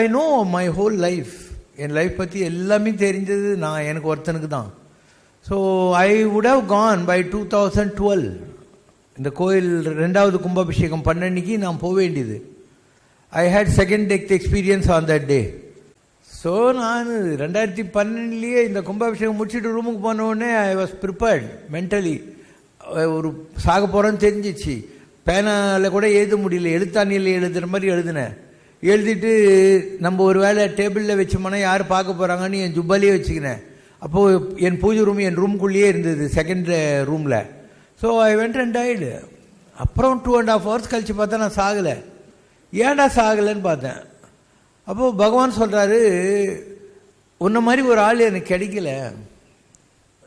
I know my whole life N life பற்றி எல்லாமே தெரிஞ்சது நான் எனக்கு ஒருத்தனுக்கு தான். So I would have gone by two thousand twelve இந்த கோயில் ரெண்டாவது கும்பாபிஷேகம் பண்ணன்னைக்கு நான் போக வேண்டியது. I had second death experience on that day so நான் ரெண்டாயிரத்தி பன்னெண்டுலேயே இந்த கும்பாபிஷேகம் முடிச்சுட்டு ரூமுக்கு போனோடனே ஐ வாஸ் ப்ரிப்பேர்ட் மென்டலி ஒரு சாக போகிறோன்னு தெரிஞ்சிச்சு. பேனாவில் கூட எழுத முடியல எழுத்தாணியில் எழுதுகிற மாதிரி எழுதினேன். எழுதிட்டு நம்ம ஒரு வேளை டேபிளில் வச்சோம்னா யார் பார்க்க போகிறாங்கன்னு என் ஜுப்பாலேயே வச்சுக்கினேன் அப்போது என் பூஜை ரூம் என் ரூம்குள்ளேயே இருந்தது செகண்ட் ரூமில் so I went and died அப்புறம் டூ அண்ட் ஹாஃப் ஹவர்ஸ் கழித்து பார்த்தா நான் சாகலை. ஏன்டா சாகலைன்னு பார்த்தேன். அப்போது பகவான் சொல்கிறாரு உன்ன மாதிரி ஒரு ஆள் எனக்கு கிடைக்கல.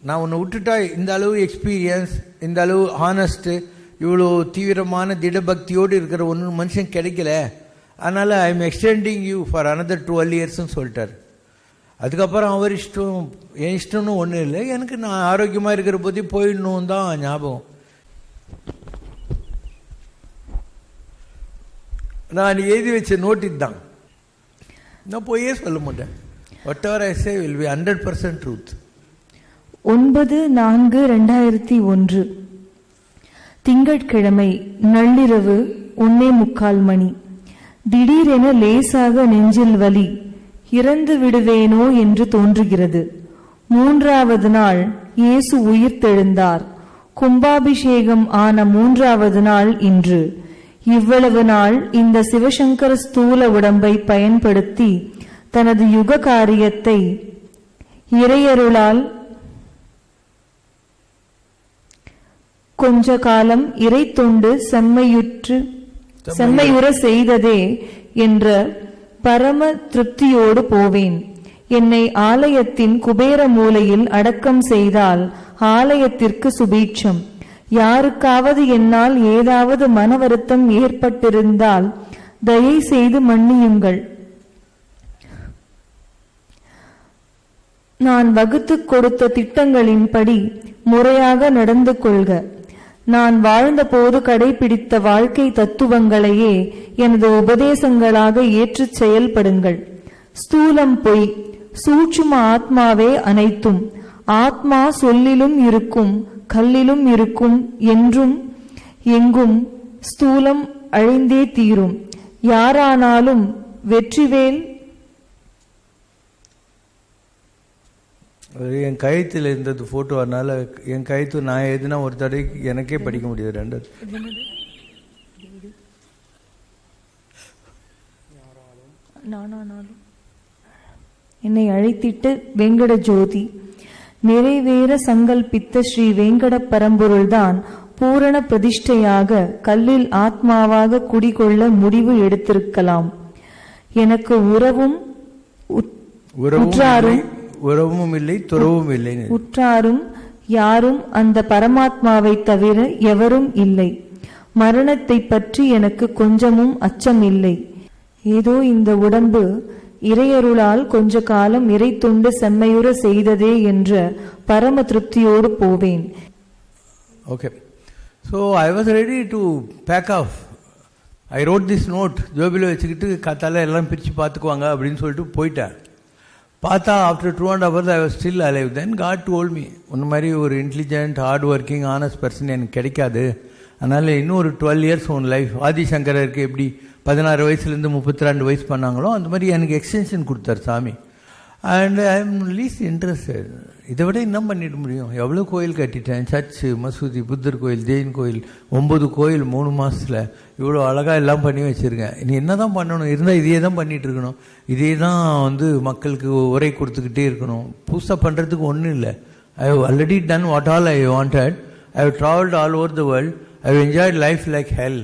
நான் உன்னை விட்டுட்டா இந்த அளவு எக்ஸ்பீரியன்ஸ் இந்த அளவு ஹானஸ்ட்டு இவ்வளோ தீவிரமான திடபக்தியோடு இருக்கிற ஒன்று மனுஷன் கிடைக்கல. அதனால் I am extending you for another twelve இயர்ஸ்னு சொல்லிட்டார். அதுக்கப்புறம் அவர் இஷ்டம் என் இஷ்டம்னு ஒன்றும் இல்லை. எனக்கு நான் ஆரோக்கியமாக இருக்கிற பற்றி போயிடணும் தான் ஞாபகம். நான் எழுதி வச்ச நோட் இதுதான். நான் போயே சொல்ல மாட்டேன். Whatever I say will be hundred percent truth ஒன்பது நான்கு ரெண்டாயிரத்தி ஒன்று. திங்கட்கிழமை நள்ளிரவு ஒன்னே முக்கால் மணி. திடீரென லேசாக நெஞ்சில் வலி இறந்து விடுவேனோ என்று தோன்றுகிறது. மூன்றாவது நாள் இயேசு உயிர்த்தெழுந்தார். கும்பாபிஷேகம் ஆன மூன்றாவது நாள் இன்று. இவ்வளவு நாள் இந்த சிவசங்கர ஸ்தூல உடம்பை பயன்படுத்தி தனது யுக காரியத்தை இறையருளால் கொஞ்ச காலம் இறை தொண்டு செம்மையுற்று செம்மையுற செய்ததே என்ற பரம திருப்தியோடு போவேன். என்னை ஆலயத்தின் குபேர மூலையில் அடக்கம் செய்தால் ஆலயத்திற்கு சுபீட்சம். யாருக்காவது என்னால் ஏதாவது மன வருத்தம் ஏற்பட்டிருந்தால் தயை செய்து மன்னியுங்கள். நான் வகுத்துக் கொடுத்த திட்டங்களின்படி முறையாக நடந்து கொள்க. நான் வாழ்ந்தபோது கடைபிடித்த வாழ்க்கை தத்துவங்களையே எனது உபதேசங்களாக ஏற்றுச் செயல்படுங்கள். ஸ்தூலம் பொய். சூட்சும ஆத்மாவே அனைத்தும். ஆத்மா சொல்லிலும் இருக்கும் கல்லிலும் இருக்கும் என்றும் எங்கும் ஸ்தூலம் அழிந்தே தீரும். யாரானாலும் வெற்றிவேல் என் கழுத்தில் இருந்தது ஃபோட்டோ அதனால என் கழுத்து நான் எதுனா ஒரு தடவைக்கு எனக்கே படிக்க முடியாது ரெண்டாவது என்னை அழைத்திட்டு வெங்கட ஜோதி நிறைவேற சங்கல்பித்த ஸ்ரீ வெங்கட பரம்பொருள்தான் பூரண பிரதிஷ்டையாக கல்லில் ஆத்மாவாக குடிகொள்ள முடிவு எடுத்திருக்கலாம். எனக்கு உறவும் உற்- உறவும் உற்றாரும் உறவும் இல்லை துறவும் இல்லை. உற்றாரும் யாரும் அந்த பரமாத்மாவை தவிர எவரும் இல்லை. மரணத்தை பற்றி எனக்கு கொஞ்சமும் அச்சம் இல்லை. ஏதோ இந்த உடம்பு இறையருளால் கொஞ்ச காலம் இறை தொண்டு செம்மையுற செய்ததே என்ற பரம திருப்தியோடு போவேன். Okay so I was ready to pack off I road this note ஜோபியில் வச்சுக்கிட்டு காத்தால எல்லாம் பிரித்து பார்த்துக்குவாங்க அப்படின்னு சொல்லிட்டு போயிட்டேன். பார்த்தா after two and hours I was still alive then God told me உன் மாதிரி ஒரு intelligent hard working honest person எனக்கு கிடைக்காது. அதனால் இன்னும் ஒரு டுவெல் இயர்ஸ் உன் லைஃப் ஆதிசங்கரருக்கு எப்படி பதினாறு வயசுலேருந்து முப்பத்தி ரெண்டு வயசு பண்ணாங்களோ அந்த மாதிரி எனக்கு எக்ஸ்டென்ஷன் கொடுத்தார் சாமி. And I am least interested இதை விட என்ன பண்ணிட முடியும். எவ்வளோ கோயில் கட்டிட்டேன்? சர்ச்சு மசூதி புத்தர் கோயில் ஜெயின் கோயில் ஒம்பது கோயில் மூணு மாதத்தில் இவ்வளோ அழகாக எல்லாம் பண்ணி வச்சுருக்கேன். நீ என்ன தான் பண்ணணும்? இருந்தால் இதே தான் பண்ணிகிட்டு இருக்கணும். இதே தான் வந்து மக்களுக்கு உரை கொடுத்துக்கிட்டே இருக்கணும். புதுசாக பண்ணுறதுக்கு ஒன்றும் இல்லை. I have already done what all I wanted I have travelled all over the world I have enjoyed life like hell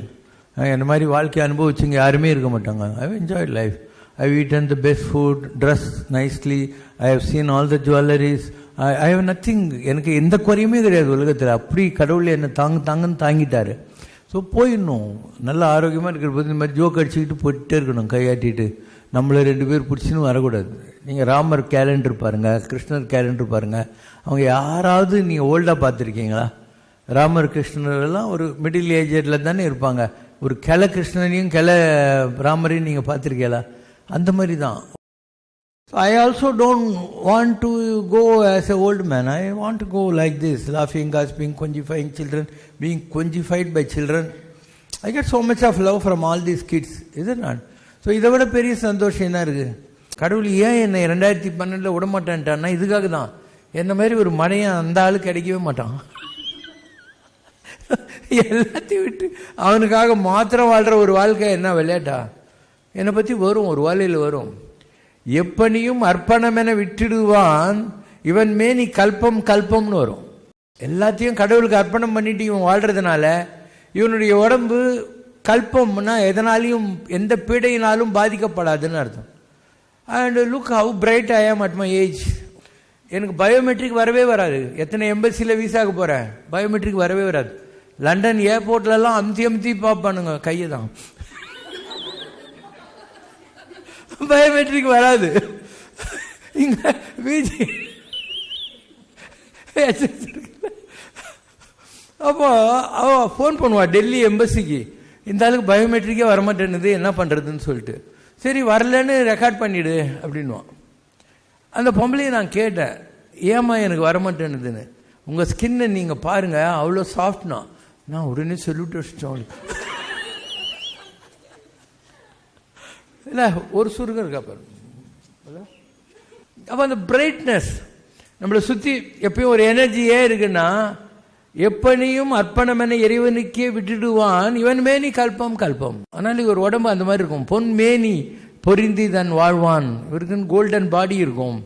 என்ன மாதிரி வாழ்க்கை அனுபவிச்சுங்க யாருமே இருக்க மாட்டாங்க. I have enjoyed life I've eaten the best food, dressed nicely, I have seen all the jewelries. I, I have nothing. எனக்கு எந்த குறையுமே கிடையாது உலகத்தில். அப்படி கடவுள் என்னை தாங்க தாங்கன்னு தாங்கிட்டாரு. ஸோ போயிடணும். நல்ல ஆரோக்கியமாக இருக்கிற போது இந்த மாதிரி ஜோக் அடிச்சுக்கிட்டு போயிட்டே இருக்கணும் கையாட்டிட்டு. நம்மளை ரெண்டு பேர் பிடிச்சின்னு வரக்கூடாது. நீங்கள் ராமர் கேலண்டர் பாருங்கள் கிருஷ்ணர் கேலண்டர் பாருங்கள் அவங்க யாராவது நீங்கள் ஓல்டாக பார்த்துருக்கீங்களா? ராமர் கிருஷ்ணர் எல்லாம் ஒரு மிடில் ஏஜில் தானே இருப்பாங்க. ஒரு கிள கிருஷ்ணனையும் கெல ராமரையும் நீங்கள் பார்த்துருக்கீங்களா? அந்த மாதிரி தான். I also don't want to go as a old man I want to go like this லாஃபிங் gasping கொஞ்சிஃபைங் children being கொஞ்சிஃபைட் by children I get so much of love from all these kids இது நான் so இதை விட பெரிய சந்தோஷம் என்ன இருக்குது கடவுள் ஏன் என்னை ரெண்டாயிரத்தி பன்னெண்டில் விட மாட்டேன்ட்டான்னா இதுக்காக தான். என்ன மாதிரி ஒரு மனையன் அந்த ஆள் கிடைக்கவே மாட்டான். எல்லாத்தையும் விட்டு அவனுக்காக மாத்திரம் வாழ்கிற ஒரு வாழ்க்கை என்ன விளையாட்டா? என்னை பற்றி வரும் ஒரு வாழ்க்கையில் வரும். எப்பனியும் அர்ப்பணம் என விட்டுடுவான் இவன் மேனி கல்பம் கல்பம்னு வரும். எல்லாத்தையும் கடவுளுக்கு அர்ப்பணம் பண்ணிட்டு இவன் வாழ்கிறதுனால இவனுடைய உடம்பு கல்பம்னா எதனாலையும் எந்த பீடையினாலும் பாதிக்கப்படாதுன்னு அர்த்தம். And look how bright I am at my age எனக்கு பயோமெட்ரிக் வரவே வராது. எத்தனை எம்பசியில் வீசாக போகிறேன் பயோமெட்ரிக் வரவே வராது. லண்டன் ஏர்போர்ட்லலாம் அமுத்தி அமுத்தி பார்ப்பானுங்க கையை தான் பயோமெட்ரிக் வராது. இங்கே பிஜி அப்போ அவ ஃபோன் பண்ணுவா டெல்லி எம்பசிக்கு இந்த ஆளுக்கு பயோமெட்ரிக்கே வரமாட்டேன்னுது என்ன பண்ணுறதுன்னு சொல்லிட்டு. சரி வரலன்னு ரெக்கார்ட் பண்ணிடு அப்படின்வான் அந்த பொம்பளையை நான் கேட்டேன் ஏம்மா எனக்கு வரமாட்டேன்னுதுன்னு. உங்கள் ஸ்கின்னை நீங்கள் பாருங்கள் அவ்வளோ சாஃப்ட்னா நான் உடனே சொல்லிட்டு வச்சிட்டோம் இல்லை ஒரு சுருங்க இருக்கா பாரு அப்போ அந்த பிரைட்னஸ் நம்மளை சுற்றி எப்பயும் ஒரு எனர்ஜியே இருக்குன்னா எப்பனையும் அர்ப்பணமென இறைவனுக்கே விட்டுடுவான் இவன் மேனி கல்பம் கல்பம். ஆனால் ஒரு உடம்பு அந்த மாதிரி இருக்கும். பொன் மேனி பொருந்தி தன் வாழ்வான். இவருக்குன்னு கோல்டன் பாடி இருக்கும்.